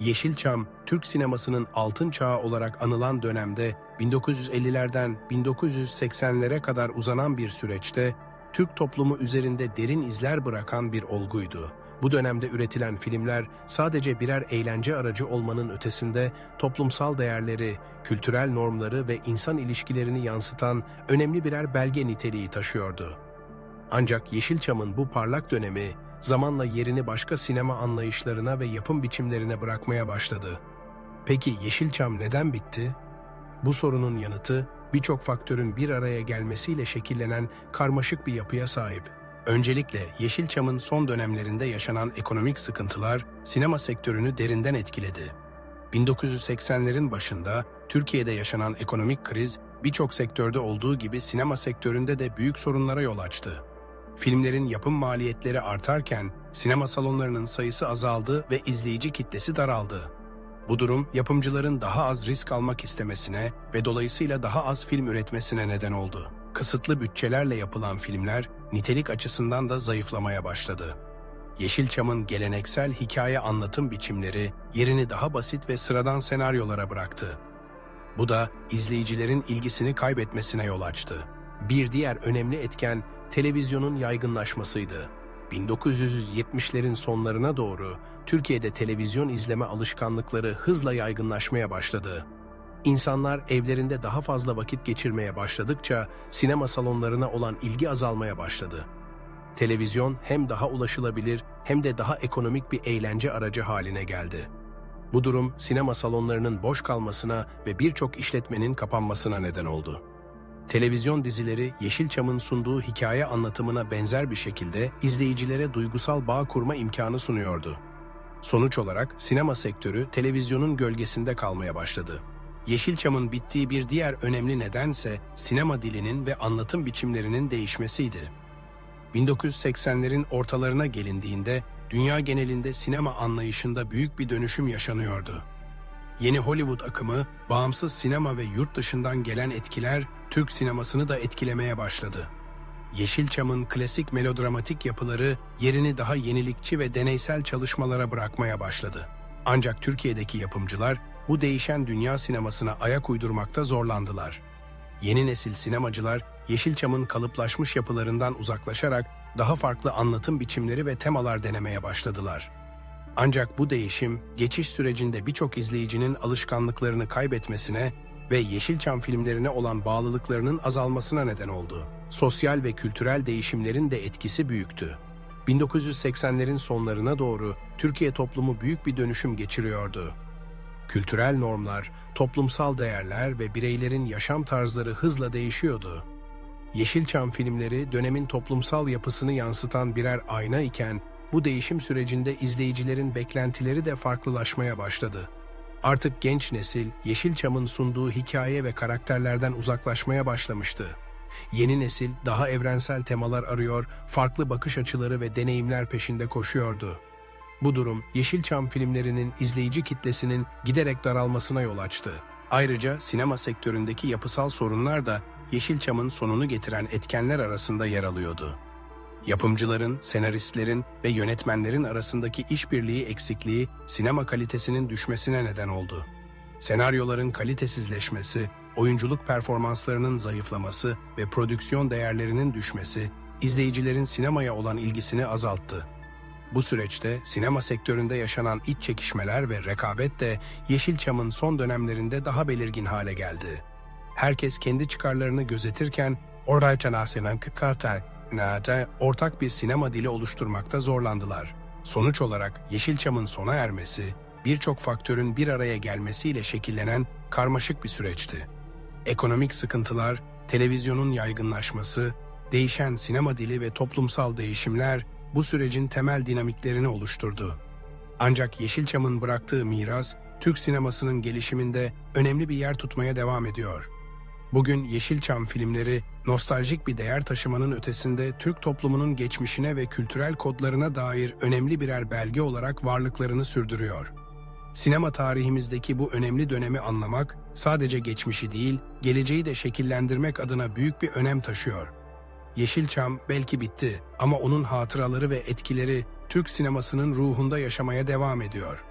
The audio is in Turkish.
Yeşilçam, Türk sinemasının altın çağı olarak anılan dönemde 1950'lerden 1980'lere kadar uzanan bir süreçte Türk toplumu üzerinde derin izler bırakan bir olguydu. Bu dönemde üretilen filmler sadece birer eğlence aracı olmanın ötesinde toplumsal değerleri, kültürel normları ve insan ilişkilerini yansıtan önemli birer belge niteliği taşıyordu. Ancak Yeşilçam'ın bu parlak dönemi zamanla yerini başka sinema anlayışlarına ve yapım biçimlerine bırakmaya başladı. Peki Yeşilçam neden bitti? Bu sorunun yanıtı birçok faktörün bir araya gelmesiyle şekillenen karmaşık bir yapıya sahip. Öncelikle Yeşilçam'ın son dönemlerinde yaşanan ekonomik sıkıntılar sinema sektörünü derinden etkiledi. 1980'lerin başında Türkiye'de yaşanan ekonomik kriz birçok sektörde olduğu gibi sinema sektöründe de büyük sorunlara yol açtı. Filmlerin yapım maliyetleri artarken sinema salonlarının sayısı azaldı ve izleyici kitlesi daraldı. Bu durum yapımcıların daha az risk almak istemesine ve dolayısıyla daha az film üretmesine neden oldu. Kısıtlı bütçelerle yapılan filmler nitelik açısından da zayıflamaya başladı. Yeşilçam'ın geleneksel hikaye anlatım biçimleri yerini daha basit ve sıradan senaryolara bıraktı. Bu da izleyicilerin ilgisini kaybetmesine yol açtı. Bir diğer önemli etken televizyonun yaygınlaşmasıydı. 1970'lerin sonlarına doğru Türkiye'de televizyon izleme alışkanlıkları hızla yaygınlaşmaya başladı. İnsanlar evlerinde daha fazla vakit geçirmeye başladıkça sinema salonlarına olan ilgi azalmaya başladı. Televizyon hem daha ulaşılabilir hem de daha ekonomik bir eğlence aracı haline geldi. Bu durum sinema salonlarının boş kalmasına ve birçok işletmenin kapanmasına neden oldu. Televizyon dizileri Yeşilçam'ın sunduğu hikaye anlatımına benzer bir şekilde izleyicilere duygusal bağ kurma imkanı sunuyordu. Sonuç olarak sinema sektörü televizyonun gölgesinde kalmaya başladı. Yeşilçam'ın bittiği bir diğer önemli nedense sinema dilinin ve anlatım biçimlerinin değişmesiydi. 1980'lerin ortalarına gelindiğinde dünya genelinde sinema anlayışında büyük bir dönüşüm yaşanıyordu. Yeni Hollywood akımı, bağımsız sinema ve yurt dışından gelen etkiler Türk sinemasını da etkilemeye başladı. Yeşilçam'ın klasik melodramatik yapıları yerini daha yenilikçi ve deneysel çalışmalara bırakmaya başladı. Ancak Türkiye'deki yapımcılar bu değişen dünya sinemasına ayak uydurmakta zorlandılar. Yeni nesil sinemacılar Yeşilçam'ın kalıplaşmış yapılarından uzaklaşarak daha farklı anlatım biçimleri ve temalar denemeye başladılar. Ancak bu değişim geçiş sürecinde birçok izleyicinin alışkanlıklarını kaybetmesine ve Yeşilçam filmlerine olan bağlılıklarının azalmasına neden oldu. Sosyal ve kültürel değişimlerin de etkisi büyüktü. 1980'lerin sonlarına doğru Türkiye toplumu büyük bir dönüşüm geçiriyordu. Kültürel normlar, toplumsal değerler ve bireylerin yaşam tarzları hızla değişiyordu. Yeşilçam filmleri dönemin toplumsal yapısını yansıtan birer ayna iken bu değişim sürecinde izleyicilerin beklentileri de farklılaşmaya başladı. Artık genç nesil Yeşilçam'ın sunduğu hikaye ve karakterlerden uzaklaşmaya başlamıştı. Yeni nesil daha evrensel temalar arıyor, farklı bakış açıları ve deneyimler peşinde koşuyordu. Bu durum Yeşilçam filmlerinin izleyici kitlesinin giderek daralmasına yol açtı. Ayrıca sinema sektöründeki yapısal sorunlar da Yeşilçam'ın sonunu getiren etkenler arasında yer alıyordu. Yapımcıların, senaristlerin ve yönetmenlerin arasındaki işbirliği eksikliği sinema kalitesinin düşmesine neden oldu. Senaryoların kalitesizleşmesi, oyunculuk performanslarının zayıflaması ve prodüksiyon değerlerinin düşmesi izleyicilerin sinemaya olan ilgisini azalttı. Bu süreçte sinema sektöründe yaşanan iç çekişmeler ve rekabet de Yeşilçam'ın son dönemlerinde daha belirgin hale geldi. Herkes kendi çıkarlarını gözetirken Oraycan Asyanan Kıkatay Nada ortak bir sinema dili oluşturmakta zorlandılar. Sonuç olarak Yeşilçam'ın sona ermesi, birçok faktörün bir araya gelmesiyle şekillenen karmaşık bir süreçti. Ekonomik sıkıntılar, televizyonun yaygınlaşması, değişen sinema dili ve toplumsal değişimler bu sürecin temel dinamiklerini oluşturdu. Ancak Yeşilçam'ın bıraktığı miras, Türk sinemasının gelişiminde önemli bir yer tutmaya devam ediyor. Bugün Yeşilçam filmleri nostaljik bir değer taşımanın ötesinde Türk toplumunun geçmişine ve kültürel kodlarına dair önemli birer belge olarak varlıklarını sürdürüyor. Sinema tarihimizdeki bu önemli dönemi anlamak sadece geçmişi değil, geleceği de şekillendirmek adına büyük bir önem taşıyor. Yeşilçam belki bitti ama onun hatıraları ve etkileri Türk sinemasının ruhunda yaşamaya devam ediyor.